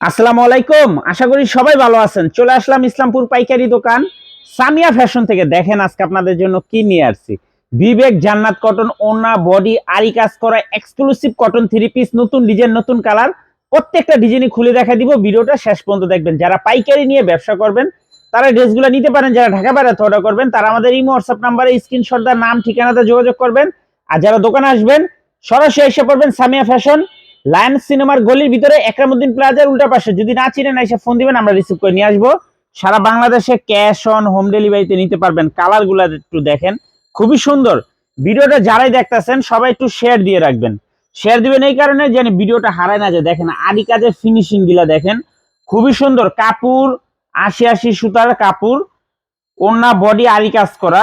আসসালামু আলাইকুম। আশা করি সবাই ভালো আছেন। চলে আসলাম ইসলামপুর পাইকারি দোকান। সামিয়া ফ্যাশন থেকে দেখেন আজকে আপনাদের জন্য কি নিয়ে আসছি। বিবেক জান্নাত কটন ওনা বডি আরি কাজ করা এক্সক্লুসিভ কটন থ্রি পিস নতুন ডিজাইন নতুন কালার প্রত্যেকটা ডিজাইনই খুলে দেখা দিব। ভিডিওটা শেষ পর্যন্ত দেখবেন। যারা পাইকারি নিয়ে ব্যবসা করবেন, তারা ড্রেসগুলো নিতে পারেন। যারা ঢাকা বেড়াতে অর্ডার করবেন, তারা আমাদের ইমো হোয়াটসঅ্যাপ নাম্বারে স্ক্রিনশট নাম, ঠিকানাতে যোগাযোগ করবেন। আর যারা দোকানে আসবেন, সরাসরি এসে পড়বেন সামিয়া ফ্যাশন। লায়ন সিনেমার গলির ভিতরে একরামুদ্দিন প্লাজার উল্টা পাশে। যদি না চিনেন এসে ফোন দিবেন, আমরা রিসিভ করে নিয়ে আসব। সারা বাংলাদেশে ক্যাশ অন হোম ডেলিভারিতে নিতে পারবেন। কালারগুলা একটু দেখেন। খুবই সুন্দর। ভিডিওটা যারাই দেখতেছেন, সবাই একটু শেয়ার দিয়ে রাখবেন। শেয়ার দিবেন এই কারণে যেন ভিডিওটা হারায় না যায়। দেখেন, আদি কাজের ফিনিশিংগুলা দেখেন। খুবই সুন্দর। কাপড়, আশি আশি সুতার কাপড় ওন্না বডি আরি কাজ করা।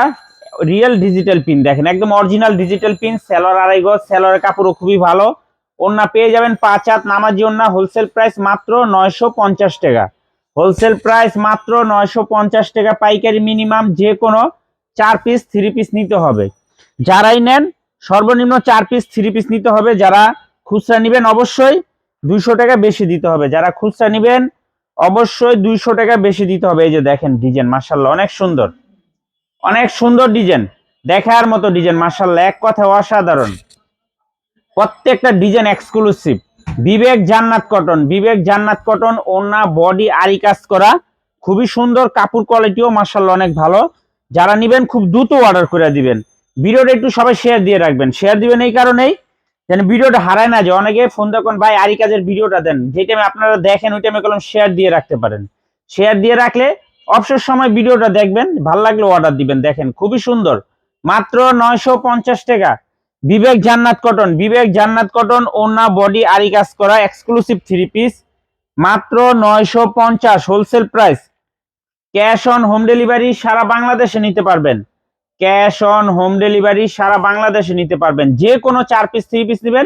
রিয়েল ডিজিটাল পিন দেখেন। একদম অরিজিনাল ডিজিটাল পিন সেলর আড়াই গজ সেলরের কাপড়ও খুবই ভালো। ওন্না পেয়ে যাবেন পাঁচ হাত নামাজি ওন্না হোলসেল প্রাইস মাত্র নয়শো পঞ্চাশ টাকা। হোলসেল প্রাইস মাত্র নয়শো পঞ্চাশ টাকা, পাইকারি মিনিমাম যে কোনো চার পিস থ্রি পিস নিতে হবে। যারাই নেন, সর্বনিম্ন চার পিস থ্রি পিস নিতে হবে। যারা খুচরা নেবেন, অবশ্যই দুইশো টাকা বেশি দিতে হবে। যারা খুচরা নেবেন, অবশ্যই দুইশো টাকা বেশি দিতে হবে। এই যে দেখেন ডিজাইন মার্শাল্লাহ অনেক সুন্দর। অনেক সুন্দর ডিজাইন দেখার মতো ডিজাইন মার্শাল্লাহ এক কথা অসাধারণ। প্রত্যেকটা ডিজাইন এক্সক্লুসিভ বিবেক জান্নাত কটন বিবেক জান্নাত কটন ওনা বডি আরি কাজ করা। খুবই সুন্দর কাপড় কোয়ালিটিও মার্শাল্লাহ অনেক ভালো। যারা নিবেন, খুব দ্রুত অর্ডার করে দিবেন। ভিডিওটা একটু সবাই শেয়ার দিয়ে রাখবেন। শেয়ার দিবেন এই কারণেই যেন ভিডিওটা হারায় না যে অনেকে ফোন দেখুন ভাই আরি কাজের ভিডিওটা দেন। যে টাইমে আপনারা দেখেন, ওই টাইমে কলম শেয়ার দিয়ে রাখতে পারেন। শেয়ার দিয়ে রাখলে অবসর সময় ভিডিওটা দেখবেন, ভালো লাগলে অর্ডার দিবেন। দেখেন, খুবই সুন্দর। মাত্র নয়শো পঞ্চাশ টাকা। বিবেক জান্নাত কটন। বিবেক জান্নাত কটন, ওনা, বডি আরি কাজ করা এক্সক্লুসিভ থ্রি পিস মাত্র নয়শো পঞ্চাশ wholesale price cash on home delivery সারা বাংলাদেশে নিতে পারবেন। ক্যাশ অন হোম ডেলিভারি সারা বাংলাদেশে নিতে পারবেন। যে কোনো চার পিস থ্রি পিস নেবেন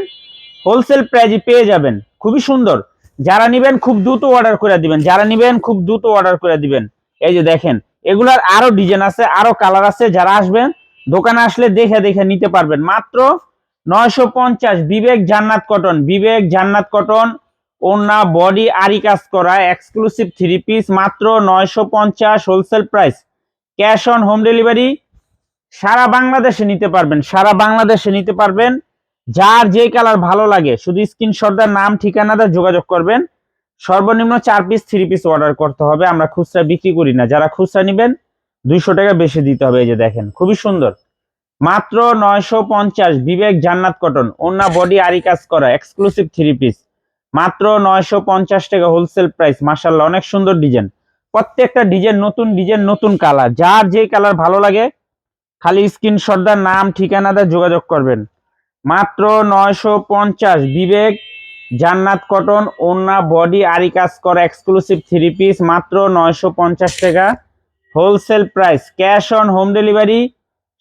হোলসেল প্রাইজে পেয়ে যাবেন। খুবই সুন্দর। যারা নিবেন, খুব দ্রুত অর্ডার করে দিবেন। যারা নিবেন, খুব দ্রুত অর্ডার করে দিবেন। এই যে দেখেন, এগুলার আরও ডিজাইন আছে, আরও কালার আছে। যারা আসবেন দোকানে আসলে দেখে দেখে নিতে পারবেন। মাত্র নয়শো পঞ্চাশ বিবেক জান্নাত কটন। বিবেক জান্নাত কটন ওনা বডি আরি কাজ করা এক্সক্লুসিভ থ্রি পিস মাত্র নয়শো পঞ্চাশ wholesale price cash on home delivery সারা বাংলাদেশে নিতে পারবেন, সারা বাংলাদেশে নিতে পারবেন। যার যে কালার ভালো লাগে, শুধু স্ক্রিনশটদার নাম ঠিকানাটা যোগাযোগ করবেন। সর্বনিম্ন চার পিস থ্রি পিস অর্ডার করতে হবে, আমরা খুচরা বিক্রি করি না। যারা খুচরা নেবেন দুইশো টাকা বেশি দিতে হবে এই যে দেখেন, খুবই সুন্দর। মাত্র নয়শো পঞ্চাশ বিবেক জান্নাত কটন, ওনা বডি আরি কাজ করা এক্সক্লুসিভ থ্রি পিস মাত্র নয়শো পঞ্চাশ টাকা হোলসেল প্রাইস মার্শাল্লাহ অনেক সুন্দর ডিজাইন প্রত্যেকটা ডিজাইন নতুন ডিজাইন নতুন কালার যার যে কালার ভালো লাগে, খালি স্ক্রিন স্ক্রিনশটদার নাম ঠিকানাটা যোগাযোগ করবেন। মাত্র নয়শো পঞ্চাশ বিবেক জান্নাত কটন, ওনা বডি আরি কাজ করা এক্সক্লুসিভ থ্রি পিস মাত্র নয়শো পঞ্চাশ টাকা। Wholesale price, cash on home delivery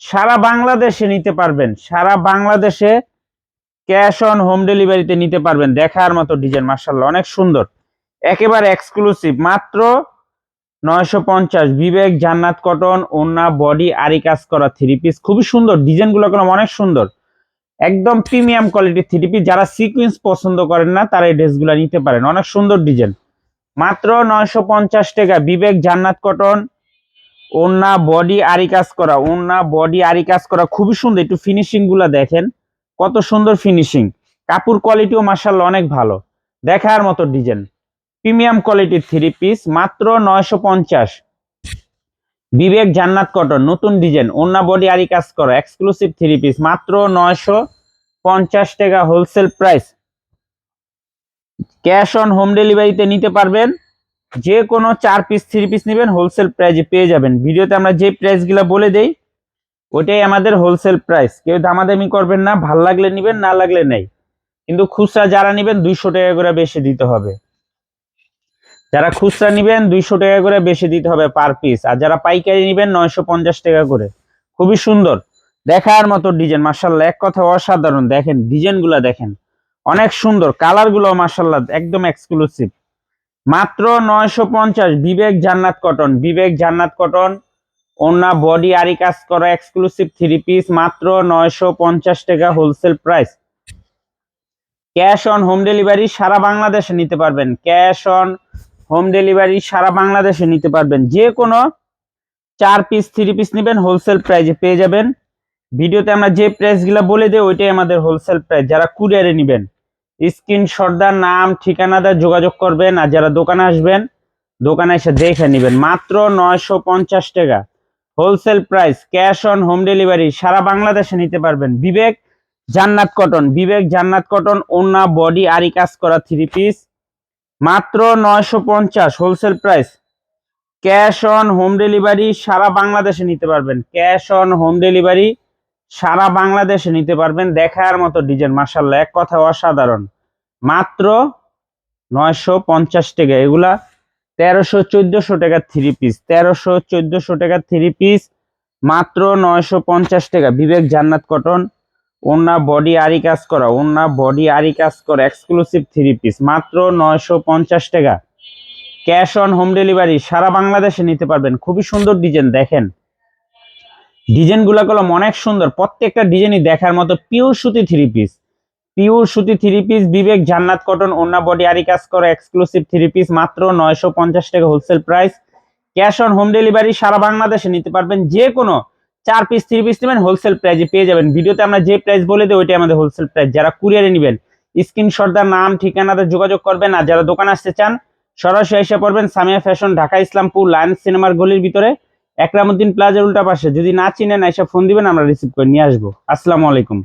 সারা বাংলাদেশে নিতে পারবেন। সারা বাংলাদেশে ক্যাশ অন হোম ডেলিভারিতে নিতে পারবেন। দেখার মতো ডিজাইন মার্শাল্লাহ অনেক সুন্দর। একেবারে এক্সক্লুসিভ মাত্র নয়শো পঞ্চাশ। বিবেক, জান্নাত কটন ওনা বডি, আরি কাজ করা থ্রি পিস খুবই সুন্দর, ডিজাইনগুলো কোনো অনেক সুন্দর। একদম প্রিমিয়াম কোয়ালিটির থ্রি পিস যারা সিকুয়েন্স পছন্দ করেন না, তারা এই ড্রেসগুলো নিতে পারেন। অনেক সুন্দর ডিজাইন। মাত্র নয়শো পঞ্চাশ টাকা। বিবেক, জান্নাত কটন ওন্না বডি আরি কাজ করা। ওন্না বডি আরি কাজ করা খুবই সুন্দর। একটু ফিনিশিংগুলা দেখেন। কত সুন্দর ফিনিশিং কাপড় কোয়ালিটিও মার্শাল্লাহ অনেক ভালো। দেখার মতো ডিজাইন প্রিমিয়াম কোয়ালিটির থ্রি পিস মাত্র নয়শো পঞ্চাশ। বিবেক জান্নাত কটন নতুন ডিজাইন ওন্না বডি আরি কাজ করা। এক্সক্লুসিভ থ্রি পিস মাত্র নয়শো পঞ্চাশ টাকা wholesale price cash on home ডেলিভারিতে নিতে পারবেন। যে কোনো চার পিস থ্রি পিস নেবেন হোলসেল প্রাইজে পেয়ে যাবেন। ভিডিওতে আমরা যে প্রাইসগুলো বলে দেই ওটাই আমাদের হোলসেল প্রাইস কেউ দামাদামি করবেন না, ভালো লাগলে নেবেন, না লাগলে নেই। কিন্তু খুচরা যারা নেবেন, দুইশো টাকা করে বেশি দিতে হবে। যারা খুচরা নেবেন, দুইশো টাকা করে বেশি দিতে হবে পার পিস আর যারা পাইকারি নেবেন, নয়শো পঞ্চাশ টাকা করে। খুবই সুন্দর। দেখার মতো ডিজাইন মার্শাল্লাহ এক কথা অসাধারণ। দেখেন ডিজাইনগুলো দেখেন। অনেক সুন্দর। কালারগুলো মার্শাল্লাহ একদম এক্সক্লুসিভ মাত্র নয়শো পঞ্চাশ বিবেক জান্নাত কটন, বিবেক জান্নাত কটন। ওনা বডি আরি কাজ করা এক্সক্লুসিভ থ্রি পিস মাত্র নয়শো পঞ্চাশ টাকা wholesale price cash on home delivery সারা বাংলাদেশে নিতে পারবেন। ক্যাশ অন হোম ডেলিভারি সারা বাংলাদেশে নিতে পারবেন। যে কোনো চার পিস থ্রি পিস নেবেন হোলসেল প্রাইজে পেয়ে যাবেন। ভিডিওতে আমরা যে প্রাইসগুলো বলে দিই, ওইটাই আমাদের হোলসেল প্রাইস যারা কুরিয়ারে নেবেন স্ক্রিনশটদার নাম ঠিকানাটা যোগাযোগ করবেন আর যারা দোকানে আসবেন, দোকানে এসে দেখে নেবেন। মাত্র নয়শো পঞ্চাশ টাকা। Wholesale price, cash on home delivery, সারা বাংলাদেশে নিতে পারবেন। বিবেক জান্নাত কটন। বিবেক জান্নাত কটন ওনা বডি আরি কাজ করা থ্রি পিস মাত্র নয়শো পঞ্চাশ, wholesale price. Cash on home delivery, সারা বাংলাদেশে নিতে পারবেন। ক্যাশ অন হোম ডেলিভারি সারা বাংলাদেশে নিতে পারবেন দেখার মতো ডিজাইন মাসাল্লাহ এক কথা অসাধারণ। মাত্র নয়শো পঞ্চাশ টাকা। এগুলা তেরোশো চোদ্দশো টাকা থ্রি পিস তেরোশো চোদ্দশো টাকা থ্রি পিস মাত্র নয়শো পঞ্চাশ টাকা। বিবেক জান্নাত কটন। ওনা বডি আরি কাজ করা। ওনা বডি আরি কাজ করা। এক্সক্লুসিভ থ্রি পিস মাত্র নয়শো পঞ্চাশ টাকা। ক্যাশ অন হোম ডেলিভারি সারা বাংলাদেশে নিতে পারবেন। খুবই সুন্দর ডিজাইন দেখেন। ডিজাইনগুলো কলম অনেক সুন্দর। প্রত্যেকটা ডিজাইনই দেখার মতো পিওর সুতি থ্রি পিস পিওর সুতি three piece Bibek Jannat cotton ওনা বডি আরি কাজ করা এক্সক্লুসিভ থ্রি পিস মাত্র নয়শো পঞ্চাশ টাকা wholesale price cash on home delivery সারা বাংলাদেশে নিতে পারবেন। যে কোনো চার পিস থ্রি পিস নেবেন হোলসেল প্রাইজে পেয়ে যাবেন। ভিডিওতে আমরা যে প্রাইস বলে দিই, ওইটাই আমাদের হোলসেল প্রাইস যারা কুরিয়ারে নেবেন স্ক্রিনশটদার নাম, ঠিকানাতে যোগাযোগ করবেন। আর যারা দোকানে আসতে চান, সরাসরি এসে পড়বেন সামিয়া ফ্যাশন ঢাকা, ইসলামপুর লায়ন্স সিনেমার গলির ভিতরে। একরামুদ্দিন প্লাজার উল্টা পাশে। যদি না চিনেন, এসে ফোন দিবেন, আমরা রিসিভ করে নিয়ে আসব। আসসালামু আলাইকুম।